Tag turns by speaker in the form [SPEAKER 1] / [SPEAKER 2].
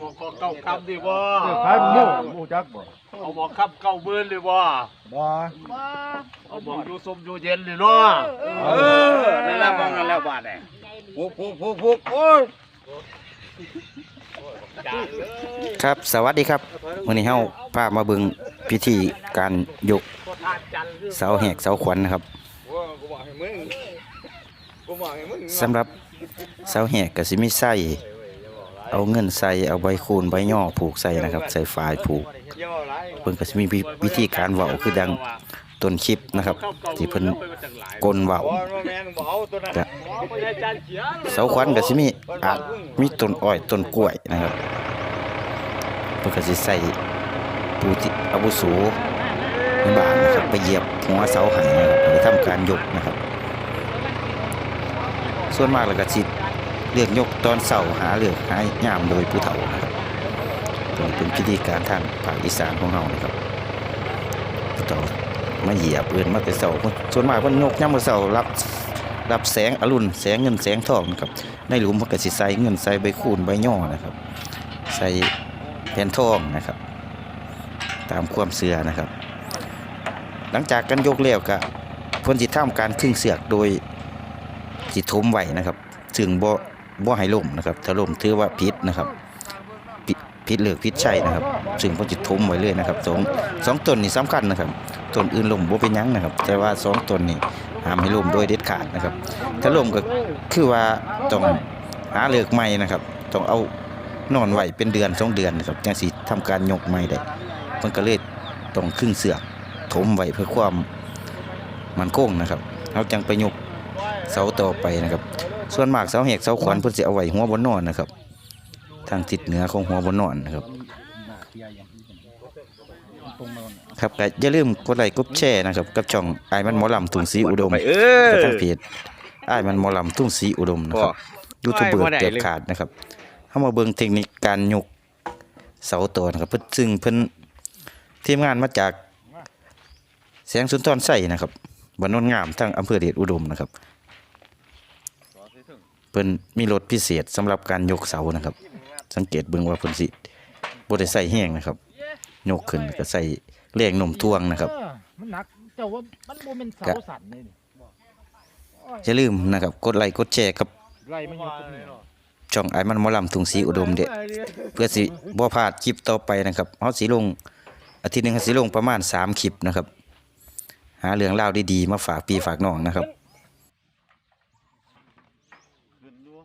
[SPEAKER 1] บอกก็เก้าคำดีบ่
[SPEAKER 2] เออขายหมูหมูจักบ่
[SPEAKER 1] เอาบอกคำเก้าหมื่นดีบ่
[SPEAKER 2] บ่
[SPEAKER 1] เอาบอกอยู่สมอยู่เย็นเลยเนาะ
[SPEAKER 3] เออนั่นแหละมองนั่นแล้วบาดเนี่ยพุกพุกพุกพุกโอ้ย
[SPEAKER 4] ครับสวัสดีครับวันนี้เฮาพามาเบิ่งพิธีการยกเสาแหกเสาขวัญนะครับ
[SPEAKER 3] โอ้ยกูบอกให้มึงกูบอกให้มึง
[SPEAKER 4] สำหรับเสาแหกก็สิมีไส้ เอาเงินใส่เอาใบคูณใบย่อผูกใส่นะครับ ใส่ฝายผูกเพิ่นก็สิมีวิธีการเว้าคือดังต้นคลิปนะครับที่เพิ่นกลเว้า
[SPEAKER 3] บอกว่าแม่งเอาตัวนั้น
[SPEAKER 4] ก็เสาขวัญก็สิมีอาจมีต้นอ้อยต้นกล้วยนะครับเพิ่นก็สิใส่ผู้ที่อาวุโสในบ้านนะครับไปเหยียบหัวเสาให้นะครับไปทำการยกนะครับ ส่วนมากแล้วก็สิ เลือกยกตอนเสาหาเหลือกหายยามโดยผู้เฒ่านะครับตรงเป็นพิธีการทางภาคอีสานของเรานะครับผู้เฒ่ามาเหยียบเอื่นมาแต่เสาส่วนมากเพิ่นยกยามมื้อเสารับรับแสงอรุณแสงเงินแสงทองนะครับในหลุมเพิ่นก็สิใส่เงินใส่ใบคูณใบย่อนะครับ ใส่แผ่นทองนะครับ ตามความเชื่อนะครับ หลังจากการยกแล้วก็เพิ่นสิตทำการครึ่งเสือกโดยสิตทมไหวนะครับถึงบ่ บ่ให้ล่มนะครับถ้าล่มถือว่าผิดนะครับผิดผิดเลือกผิดใช่นะครับ ซึ่งเพิ่นสิทมไว้เลยนะครับสองสองตนนี่สำคัญนะครับตนอื่นล่มบ่เป็นยั้งนะครับ แต่ว่าสองตนนี่ห้ามให้ล่มโดยเด็ดขาดนะครับ ถ้าล่มก็คือว่าต้องหาเลือกใหม่นะครับต้องเอานอนไหวเป็นเดือนสองเดือนนะครับจังสิทำการยกใหม่ได้เพิ่นก็เลยต้องครึ่งเสือกถมไว้เพื่อความมันคงนะครับเราจังไปยกเสาต่อไปนะครับ ส่วนมากเสาแหกเสาขวัญเพิ่นสิเอาไว้หัวบนนอนนะครับ ทางทิศเหนือของหัวบนนอนนะครับ ครับก็อย่าลืมกดไลค์กดแชร์นะครับ กับช่องอ้ายมันหมอลำทุ่งศรีอุดม
[SPEAKER 3] ไปเออ
[SPEAKER 4] และทางเพจอ้ายมันหมอลำทุ่งศรีอุดมนะครับ
[SPEAKER 3] บ่
[SPEAKER 4] ยูทูบเบอร์
[SPEAKER 3] บ่ได้
[SPEAKER 4] เด็ด
[SPEAKER 3] เลย
[SPEAKER 4] ขาดนะครับเฮามาเบิ่งเทคนิคการยกเสาต่อนะครับเพิ่นซึ่งเพิ่นทีมงานมาจากแสงสุนทรไส้นะครับบ้านโนนงามทางอำเภอเดชอุดมนะครับ เพิ่นมีรถพิเศษสำหรับการยกเสานะครับ สังเกตเบิ่งว่าเพิ่นสิบ่ได้ใส่แห้งนะครับ ยกขึ้นก็ใส่แรงโน้มถ่วงนะครับ
[SPEAKER 2] เออมันหนักเจ้าว่ามันบ่แม่นเสาสั่นเลยนี่
[SPEAKER 4] อย่าลืมนะครับ กดไลค์กดแชร์กับ
[SPEAKER 2] ไล่มันอยู่ตรงนี้
[SPEAKER 4] ช่องไอ้มันหมอลำทุงศรีอุดมเด้อเพื่อสิบ่พลาดคลิปต่อไปนะครับเฮาสิลงอาทิตย์หนึงเฮาสิลงประมาณ3คลิปนะครับ หาเรื่องราวดีๆมาฝากพี่ฝากน้องนะครับ
[SPEAKER 3] เ